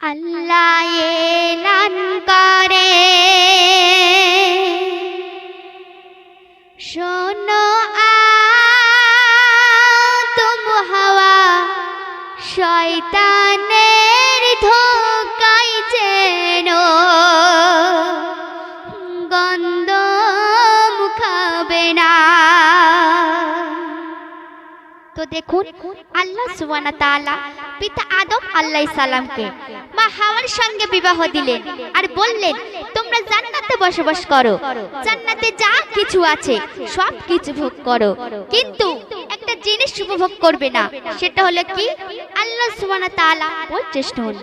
আল্লাহ এলান করে। শোনো তুম হাওয়া শয়তানের তো দেখুন, আল্লাহ সুবহানাহু তাআলা পিতা আদম আলাইহিস সালামকে মা হাওয়ার সঙ্গে বিবাহ দিলেন আর বললেন, তোমরা জান্নাতে বসবাস করো। জান্নাতে যা কিছু আছে, সব কিছু ভোগ করো। কিন্তু একটা জিনিস উপভোগ করবে না, সেটা হলো কি? আল্লাহ সুবহানাহু তাআলা বলছে শুনুন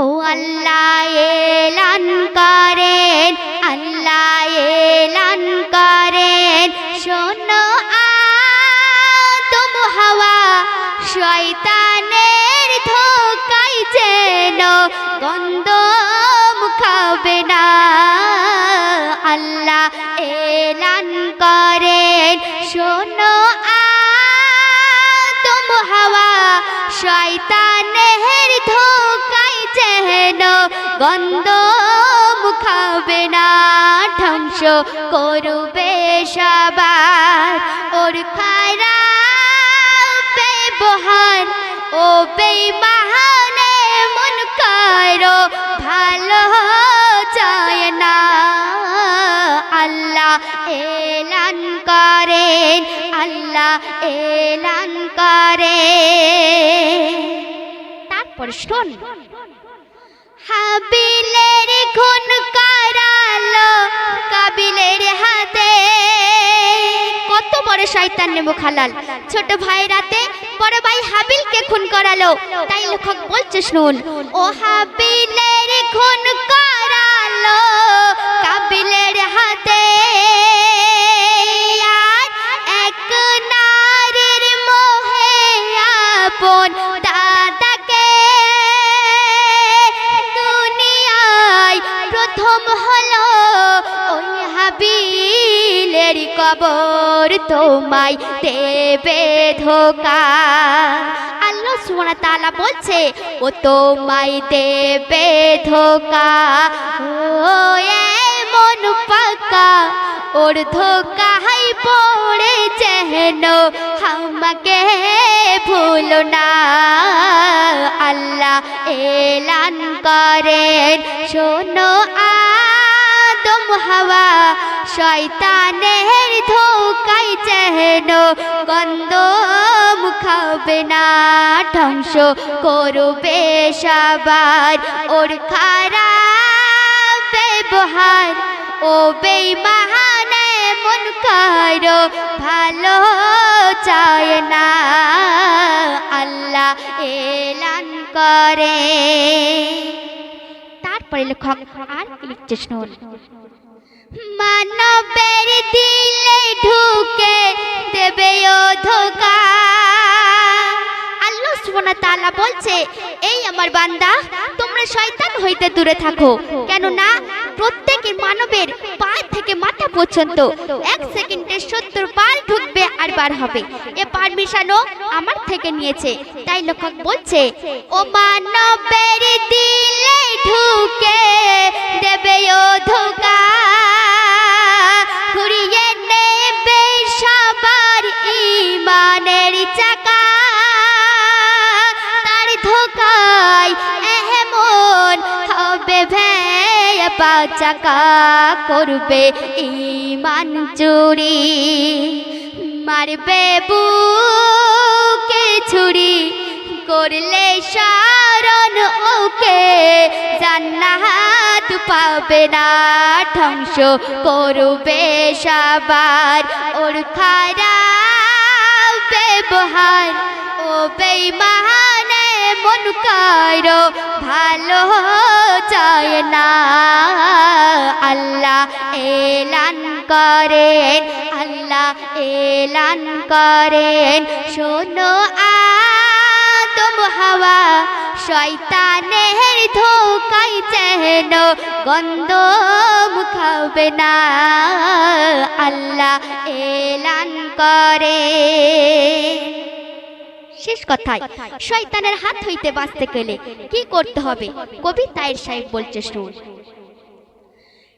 ও আল্লাহ, এলান করেন শয়তানের ধোকাই যেন গন্ধ মুখাবে না। আল্লাহ এলান করেন, শোনো আদম হাওয়া, শয়তানের ধোকাই যেন গন্ধ মুখাবে না। ধ্বংস করবে সবার, ওর খারাপ ব্যবহার ও বেইমানে মন করো ভালো চায় না। আল্লাহ এলান করেন, আল্লাহ এলান করে তারপর শোন। হাবিলের খুন করালো, কাবিলের হাতে বড় শয়তান নেব খালাল। ছোট ভাই রাতে, বড় ভাই হাবিলকে খুন করালো। তাই লেখক বলছে, শুনুন। ও হাবিলের খুন করালো কাবিলের হাতে। এক দাদাকে। দুনিয়ায় প্রথম হলো ওই হাবিলের কবর তোমায় দেবে ধোকা। আল্লাহ সুবহানাহু তাআলা বলছে, ও তোমায় দেবে ধোকা। ও মন পাকা ওর ধোকাই পড়ে যেন আমাকে ভুলো না। আল্লাহ এলান করেন, শোনো আদম হাওয়া, শয়তানের ধোকাই যেন গন্ধ মুখাবে না, ধ্বংস করবে সবার। ওর খারাপ ব্যবহার, ও বেইমানে মন করো ভালো চায় না। আল্লাহ এলান করে। তারপরে লেখক আর শুনুন মানবের দিলে ঢুকে দেবে ও ধোকা আল্লাহ সুবহানাহু তাআলা বলছে, এই আমার বান্দা, তোমরা শয়তান হইতে দূরে থাকো। কেন না প্রত্যেকের মানবের পা থেকে মাথা পর্যন্ত এক সেকেন্ডে সত্তর বার ঢুকবে আর বার হবে। এ পারমিশনও আমার থেকে নিয়েছে। তাই লেখক বলছে, ও মানবের দিলে ঢুকে ভেয়া চাকা করবে ইমান চুরি। মারবে বুকে ছুরি, করলে সারণ ওকে। জান্নাত পাবে না, ধ্বংস করবে সবার। ওর খারাপ ব্যবহার, ও বেইমানে মন করো ভালো চায় না আল্লাহ এলান করেন, আল্লাহ এলান করেন। শোনো আদম হাওয়া, শয়তানের ধোকাই যেন গন্ধ মুখাবে না। আল্লাহ এলান করে কথায়, শয়তানের হাত হইতে বাঁচতে গেলে কি করতে হবে? কবি তাইর সাহেব বলছে শুন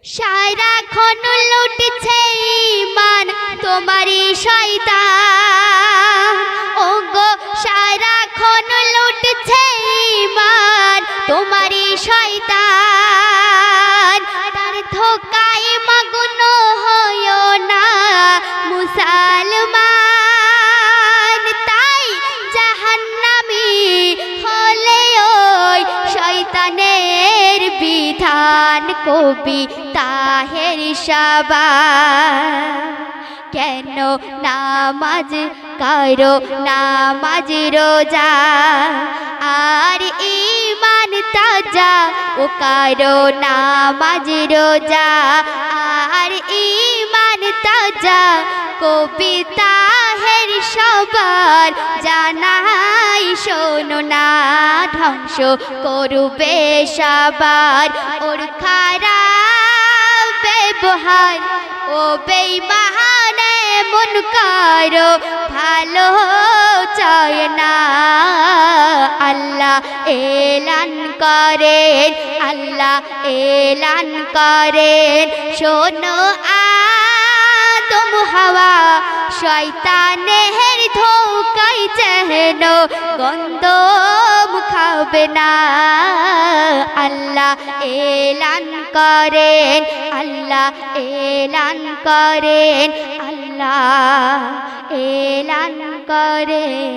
সারাক্ষণ লুটছে ইমান, তোমারই শয়তান। ও গো সারাক্ষণ লুটছে ইমান, তোমারই শয়তান। শয়তানের বিধান কবি তাহের সাবা কেন নামাজ করো নামাজ রোজা? আর ইমান তাজা ও করো নামাজ রোজা? আর ইমান তাজা কবিতা হের সবার জানাই শোনো না, ধ্বংস করবে সবার। ওর খারাপ ব্যবহার ও বেইমানে মন করো ভালো চায় না। আল্লাহ এলান করেন, আল্লাহ এলান করেন। শোনো আদম হাওয়া শয়তানের ধোকাই যেন গন্ধ খাবে না। আল্লাহ এলান করেন আল্লাহ এলান করেন আল্লাহ এলান করেন।